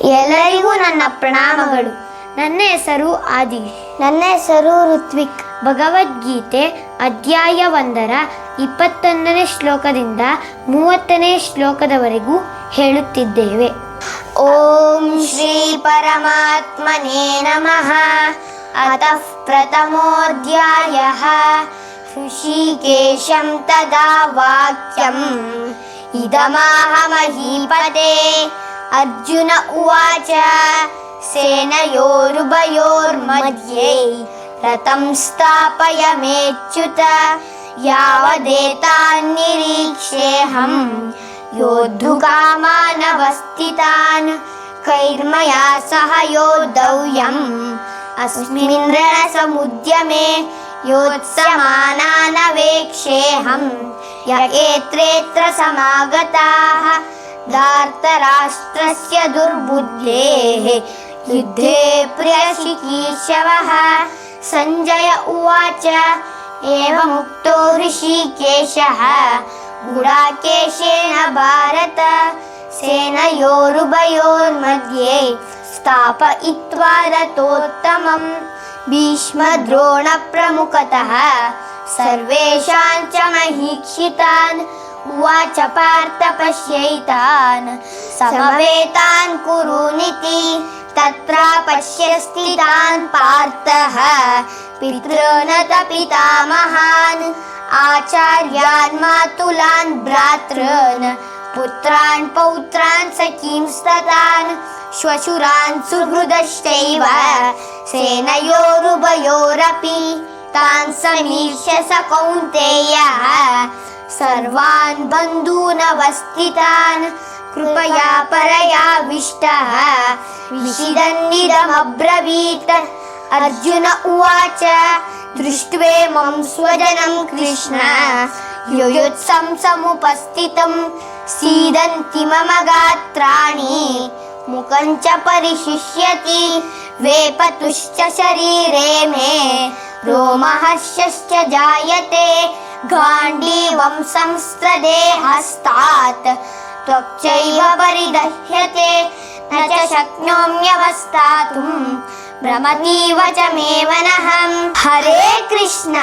ಎಲ್ಲರಿಗೂ ನನ್ನ ಪ್ರಣಾಮಗಳು. ನನ್ನ ಹೆಸರು ಆದಿ ನನ್ನ ಹೆಸರು ಋತ್ವಿಕ್. ಭಗವದ್ಗೀತೆ ಅಧ್ಯಾಯ ಒಂದರ ಇಪ್ಪತ್ತೊಂದನೇ ಶ್ಲೋಕದಿಂದ ಮೂವತ್ತನೇ ಶ್ಲೋಕದವರೆಗೂ ಹೇಳುತ್ತಿದ್ದೇವೆ. ಓಂ ಶ್ರೀ ಪರಮಾತ್ಮನೇ ನಮಃ. ಪ್ರಥಮೋಧ್ಯಾಯ. ಋಷಿಕೇಶಂ ತದಾ ವಾಕ್ಯಂ. अर्जुन उवाच सेनयोरुभयोर्मध्ये रथं स्थापय मेच्युत यावदेतान्निरीक्षेऽहं योद्धुकामानवस्थितान् कैर्मया सह यो दव्यम् अस्मिन् इन्द्रणसमुद्यमे योत्समानानवेक्ष्येऽहं येत्रेत्र समागता। धार्तराष्ट्रस्य दुर्बुद्धेः। युद्धे प्रियशिकीर्षवः सञ्जय उवाच एवमुक्तो ऋषिकेशः। गुडाकेशेन भारत सेनयोरुभयोर्मध्ये स्थापयित्वा रथोत्तमम्। भीष्मद्रोणप्रमुखतः। सर्वेषां च महीक्षितान् उवाच पार्थ पश्यैतान् समवेतान् कुरुनिति तत्र पश्यस्थितान् पार्थः न पितामहान् आचार्यान् मातुलान् भ्रातॄन् पुत्रान् पौत्रान् सखींस्ततान् श्वशुरान् सुहृदश्चैव सेनयोरुभयोरपि तान् समीक्ष्य सर्वान् बन्धूनवस्थितान् कृपया परयाविष्टः। विषिदन्निदमब्रवीत् अर्जुन उवाच दृष्ट्वेमं स्वजनं कृष्ण। युयुत्सं समुपस्थितं सीदन्ति मम गात्राणि। मुखं च परिशिष्यति वेपतुश्च शरीरे मे। संस्त्रदे हस्तात् त्वक्चैव परिदह्यते। न च शक्नोम्यवस्थातुं भ्रमतीव च मे मनः। हरे कृष्ण